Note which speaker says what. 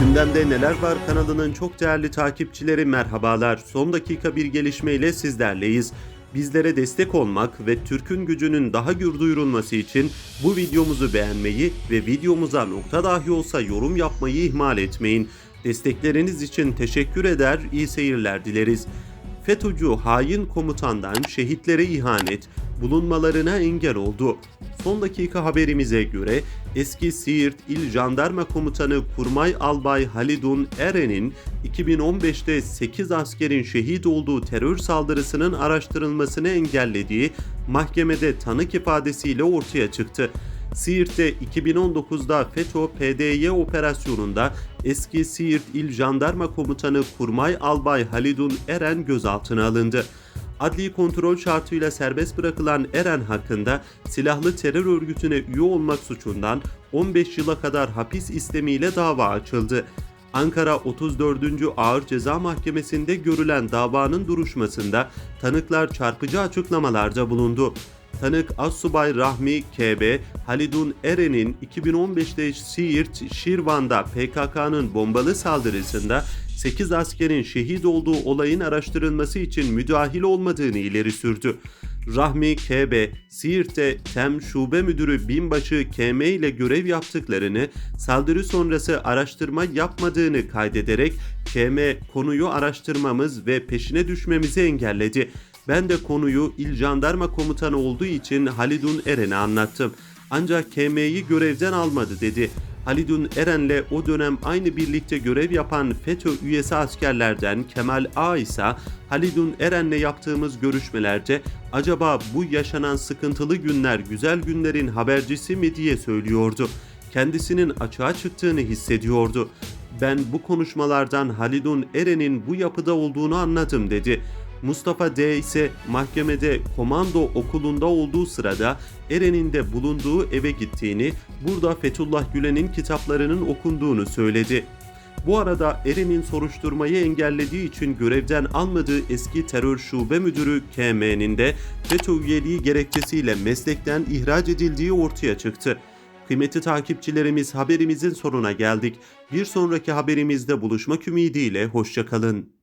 Speaker 1: Gündemde Neler Var kanalının çok değerli takipçileri merhabalar. Son dakika bir gelişmeyle sizlerleyiz. Bizlere destek olmak ve Türk'ün gücünün daha gür duyurulması için bu videomuzu beğenmeyi ve videomuza nokta dahi olsa yorum yapmayı ihmal etmeyin. Destekleriniz için teşekkür eder, iyi seyirler dileriz. FETÖ'cü hain komutandan şehitlere ihanet, bulunmalarına engel oldu. Son dakika haberimize göre eski Siirt İl Jandarma Komutanı Kurmay Albay Halidun Eren'in 2015'te 8 askerin şehit olduğu terör saldırısının araştırılmasını engellediği mahkemede tanık ifadesiyle ortaya çıktı. Siirt'te 2019'da FETÖ-PDY operasyonunda eski Siirt İl Jandarma Komutanı Kurmay Albay Halidun Eren gözaltına alındı. Adli kontrol şartıyla serbest bırakılan Eren hakkında silahlı terör örgütüne üye olmak suçundan 15 yıla kadar hapis istemiyle dava açıldı. Ankara 34. Ağır Ceza Mahkemesi'nde görülen davanın duruşmasında tanıklar çarpıcı açıklamalarda bulundu. Tanık Assubay Rahmi KB, Halidun Eren'in 2015'te Siirt, Şirvan'da PKK'nın bombalı saldırısında 8 askerin şehit olduğu olayın araştırılması için müdahil olmadığını ileri sürdü. Rahmi KB, Siirt'te TEM Şube Müdürü Binbaşı KM ile görev yaptıklarını, saldırı sonrası araştırma yapmadığını kaydederek KM konuyu araştırmamız ve peşine düşmemizi engelledi. Ben de konuyu İl Jandarma Komutanı olduğu için Halidun Eren'e anlattım. Ancak KM'yi görevden almadı dedi. Halidun Eren'le o dönem aynı birlikte görev yapan FETÖ üyesi askerlerden Kemal A ise Halidun Eren'le yaptığımız görüşmelerde acaba bu yaşanan sıkıntılı günler güzel günlerin habercisi mi diye söylüyordu. Kendisinin açığa çıktığını hissediyordu. Ben bu konuşmalardan Halidun Eren'in bu yapıda olduğunu anladım dedi. Mustafa D ise mahkemede komando okulunda olduğu sırada Eren'in de bulunduğu eve gittiğini, burada Fethullah Gülen'in kitaplarının okunduğunu söyledi. Bu arada Eren'in soruşturmayı engellediği için görevden almadığı eski terör şube müdürü KM'nin de FETÖ üyeliği gerekçesiyle meslekten ihraç edildiği ortaya çıktı. Kıymetli takipçilerimiz haberimizin sonuna geldik. Bir sonraki haberimizde buluşmak ümidiyle hoşçakalın.